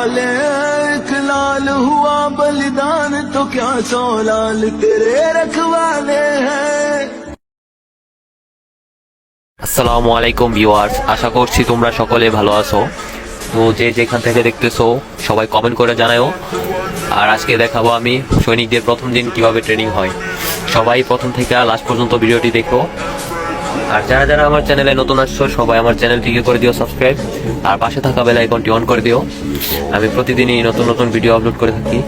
लालिक लाल हुआ बलिदान, तो क्या सौलाल तेरे रखवाले हैं? আসসালামু আলাইকুম ভিউয়ার্স, আশা করছি তোমরা সকলে ভালো আছো। তো যে যেখান থেকে দেখতেছো, সবাই কমেন্ট করে জানাও আর আজকে দেখাবো আমি সৈনিকদের প্রথম দিন কীভাবে ট্রেনিং হয়। সবাই প্রথম থেকে লাস্ট পর্যন্ত ভিডিওটি দেখো। আর যারা যারা আমার চ্যানেলে নতুন আসছো সবাই আমার চ্যানেলটিকে করে দিও সাবস্ক্রাইব আর পাশে থাকা বেল আইকনটি অন করে দিও। আমি প্রতিদিনই নতুন নতুন ভিডিও আপলোড করে থাকি।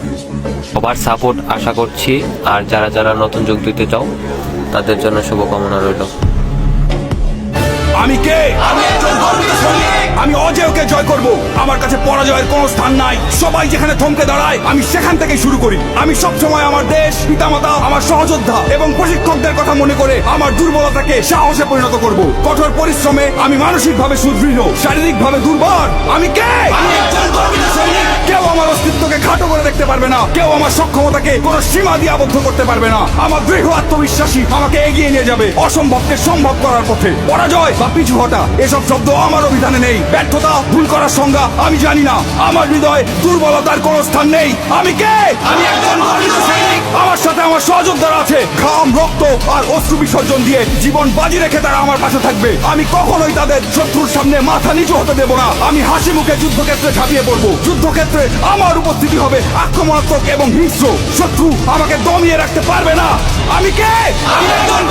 সবার সাপোর্ট আশা করছি। আর যারা যারা নতুন যোগ দিতে চাও তাদের জন্য শুভকামনা রইল। আমি কে? আমি অজয়কে জয় করব। আমার কাছে পরাজয়ের কোনো স্থান নাই। সবাই যেখানে থমকে দাঁড়ায়, আমি সেখান থেকে শুরু করি। আমি সব সময় আমার দেশ, পিতামাতা, আমার সহযোদ্ধা এবং প্রশিক্ষকদের কথা মনে করে আমার দুর্বলতাকে সাহসে পরিণত করব। কঠোর পরিশ্রমে আমি মানসিকভাবে সুদৃঢ়, শারীরিকভাবে দুর্বল। আমি কে? আমি একজন পারবে না। কেউ আমার সক্ষমতাকে কোনো সীমা দিয়ে আবদ্ধ করতে পারবে না। আমার দৃঢ় আত্মবিশ্বাসী আমাকে এগিয়ে নিয়ে যাবে অসম্ভবকে সম্ভব করার পথে। পরাজয় বা পিছু হটা, এসব শব্দ আমার অভিধানে নেই। ব্যর্থতা, ভুল করার সংজ্ঞা, আমি জানি না। আমার হৃদয় দুর্বলতার কোনো স্থান নেই। আমি কে? আমি একজন আমার সাথে আমার সহযোদ্ধারা আছে। ঘাম, রক্ত আর অশ্রু বিসর্জন দিয়ে জীবন বাজি রেখে তারা আমার পাশে থাকবে। আমি কখনোই তাদের শত্রুর সামনে মাথা নিচু হতে দেব না। আমি হাসি মুখে যুদ্ধক্ষেত্রে ঝাঁপিয়ে পড়ব। যুদ্ধক্ষেত্রে আমার উপস্থিতি হবে আক্রমণাত্মক এবং হিংস্র। শত্রু আমাকে দমিয়ে রাখতে পারবে না। আমি কে? আমি একজন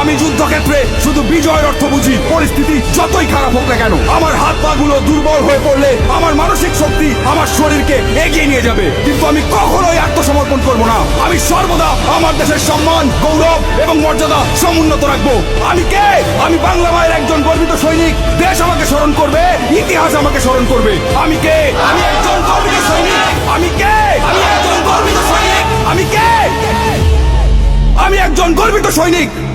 আমি যুদ্ধক্ষেত্রে শুধু বিজয়ের অর্থ বুঝি। পরিস্থিতি যতই খারাপ হোক না কেন, আমার হাত পা গুলো দুর্বল হয়ে পড়লে আমার মানসিক শক্তি আমার শরীরকে এগিয়ে নিয়ে যাবে। কিন্তু আমি কখনোই আত্মসমর্পণ করব না। আমি সর্বদা আমার দেশের সম্মান, গৌরব এবং মর্যাদা সমুন্নত রাখব। আমি কে? আমি বাংলা মায়ের একজন গর্বিত সৈনিক। দেশ আমাকে স্মরণ করবে, ইতিহাস আমাকে স্মরণ করবে। আমি কে? আমি একজন গর্বিত সৈনিক। আমি কে? আমি একজন গর্বিত সৈনিক। আমি কে? আমি একজন গর্বিত সৈনিক।